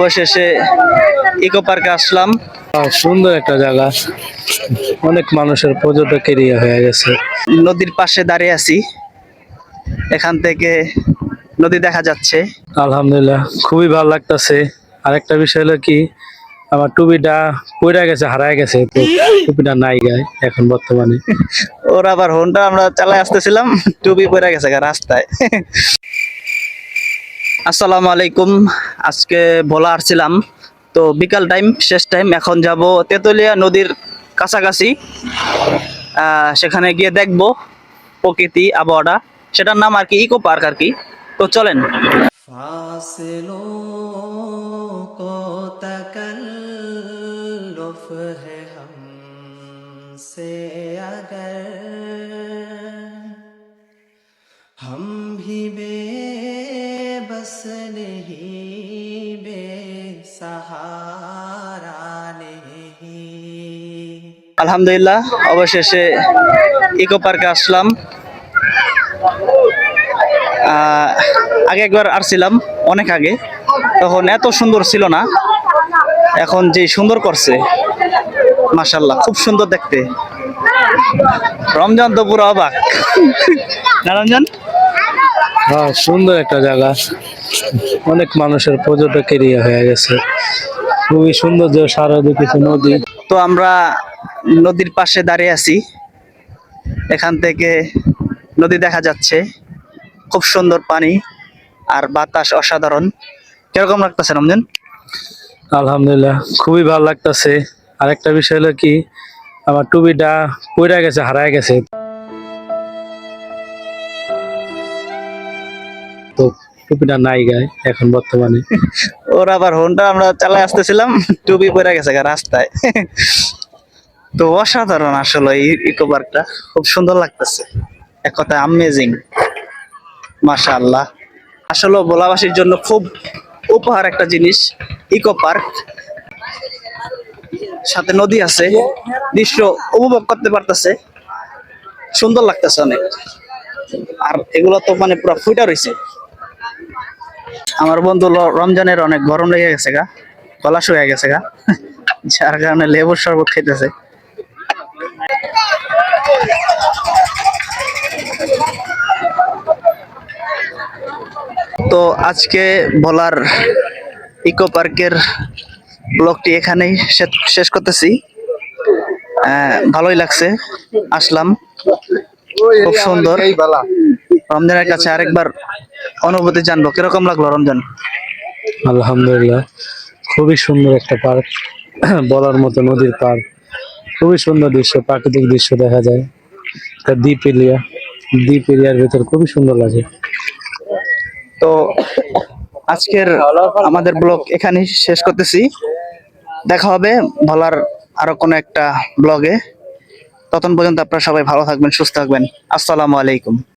অবশেষে ইকো পার্কে আসলাম। সুন্দর একটা জায়গা। অনেক মানুষের পর্যটক এরিয়া হয়ে গেছে। নদীর পাশে দাঁড়িয়ে আছি। এখান থেকে নদী দেখা যাচ্ছে। আলহামদুলিল্লাহ খুবই ভালো লাগতেছে। আরেকটা বিষয় হলো কি আমার টুপিটা পড়ে গেছে হারায় গেছে। তো টুপিটা নাই গায়ে এখন বর্তমানে। ওর আবার হোনটা আমরা চালাই আসতেছিলাম। টুপি পড়ে গেছে রাস্তায়। আসসালামু আলাইকুম আজকে ভোলা আসছিলাম তো বিকাল টাইম শেষ টাইম এখন যাব তেতুলিয়া নদীর কাছাকাছি আহ, সেখানে গিয়ে দেখব প্রকৃতি আবহাওয়াটা সেটার নাম আর কি ইকো পার্ক আর কি তো চলেন फासलों को तकल्लुफ है हमसे अगर हम भी बेबस नहीं बेसहारा नहीं আলহামদুলিল্লাহ অবশেষে ইকো পার্কে আসলাম আহ, আগে একবার আসছিলাম অনেক আগে তখন এত সুন্দর ছিল না এখন যে সুন্দর করছে মাশাল্লাহ খুব সুন্দর দেখতে রমজান তো পুরো অবাক না রমজান হ্যাঁ সুন্দর একটা জায়গা অনেক মানুষের পর্যটক এরিয়া হয়ে গেছে। খুবই সুন্দর যে সারা কিছু নদী। তো আমরা নদীর পাশে দাঁড়িয়ে আছি। এখান থেকে নদী দেখা যাচ্ছে। খুব সুন্দর পানি আর বাতাস অসাধারণ। কীরকম লাগতেছে রমজান? আলহামদুলিল্লাহ খুবই ভালো লাগতেছে। আরেকটা বিষয় হলো কি আমার টুপিটা পড়ে গেছে হারায় গেছে। তো টুপিটা নাই গায়ে, এখন বর্তমানে। ওর আবার হোনটা আমরা চালাই আসতেছিলাম, টুপি পরে গেছে রাস্তায়। তো অসাধারণ আসলে এই ইকো পার্কটা খুব সুন্দর লাগতেছে। এক কথায় আমেজিং মাশাআল্লাহ। আসলে ভোলাবাসীর জন্য খুব উপহার একটা জিনিস ইকো পার্ক সাথে নদী আছে, দৃশ্য উপভোগ করতে পারতেছে। সুন্দর লাগতেছে অনেক। আর এগুলো তো মানে পুরো ফুটা রয়েছে আমার বন্ধু রমজানের অনেক গরম লেগে গেছে গা গলা শুয়ে গেছে গা। যার কারণে লেবুর শরবত খেতেছে। তো আজকে বলার ইকো পার্কের ব্লগটি এখানেই শেষ- শেষ করতেছি। আহ, ভালোই লাগছে আসলাম। খুব সুন্দর। রমজানের কাছে আরেকবার অনুভূতি জানব। কীরকম লাগল রমজান? আলহামদুলিল্লাহ খুবই সুন্দর একটা পার্ক। বলার মতো নদীর পার্ক খুবই সুন্দর দৃশ্য প্রাকৃতিক দৃশ্য দেখা যায়। একটা দ্বীপ এরিয়া। দ্বীপ এরিয়ার ভেতর খুবই সুন্দর লাগে। তো আজকের আমাদের ব্লগ এখানেই শেষ করতেছি। দেখা হবে ভোলার আরও কোনো একটা ব্লগে। ততক্ষণ পর্যন্ত আপনারা সবাই ভালো থাকবেন সুস্থ থাকবেন। আসসালামু আলাইকুম।